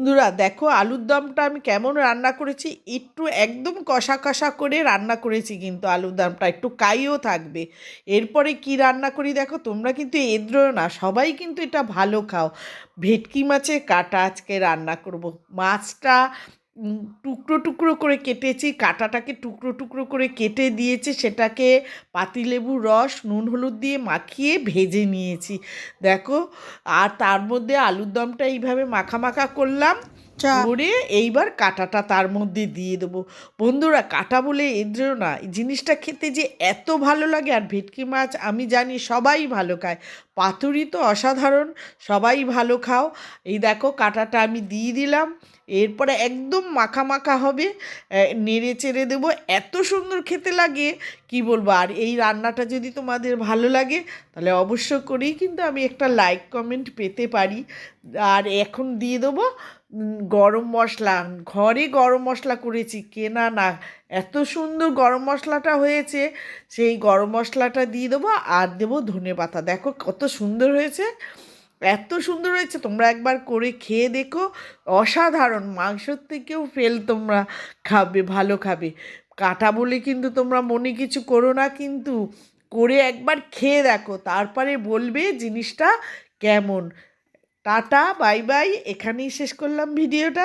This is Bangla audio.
বন্ধুরা, দেখো আলুর দমটা আমি কেমন রান্না করেছি? একটু একদম কষা কষা করে রান্না করেছি কিন্তু আলুর দমটা, একটু কাইও থাকবে। এরপরে কি রান্না করি দেখো, তোমরা কিন্তু এদ্রো না, সবাই কিন্তু এটা ভালো খাও। ভেটকি মাছের কাটা আজকে রান্না করব। মাছটা টুকরো টুকরো করে কেটেছি কাঁটাটাকে টুকরো টুকরো করে কেটে দিয়েছে সেটাকে পাতিলেবুর রস নুন হলুদ দিয়ে মাখিয়ে ভেজে নিয়েছি। দেখো আর তার মধ্যে আলুর দমটা এইভাবে মাখা মাখা করলাম করে এইবার কাঁটাটা তার মধ্যে দিয়ে দেবো। বন্ধুরা কাটা বলে এদের না জিনিসটা খেতে যে এত ভালো লাগে আর ভেটকি মাছ আমি জানি সবাই ভালো খায়। পাতুরি তো অসাধারণ, সবাই ভালো খাও। এই দেখো কাঁটাটা আমি দিয়ে দিলাম, এরপরে একদম মাখা মাখা হবে নেড়ে চেড়ে দেবো। এত সুন্দর খেতে লাগে, কি বলব? আর এই রান্নাটা যদি তোমাদের ভালো লাগে, তাহলে অবশ্য করেই কিন্তু আমি একটা লাইক কমেন্ট পেতে পারি। আর এখন দিয়ে দেবো গরম মশলা। ঘরে গরম মশলা করেছি, কেনা না। এত সুন্দর গরম মশলাটা হয়েছে, সেই গরম মশলাটা দিয়ে দেবো আর দেবো ধনে পাতা। দেখো কত সুন্দর হয়েছে, এত সুন্দর হয়েছে, তোমরা একবার করে খেয়ে দেখো। অসাধারণ, মাংসর থেকেও ফেল তোমরা খাবে, ভালো খাবে। কাটা বলে কিন্তু তোমরা মনে কিছু করো না, কিন্তু করে একবার খেয়ে দেখো, তারপরে বলবে জিনিসটা কেমন। টাটা, বাই বাই, এখানেই শেষ করলাম ভিডিওটা।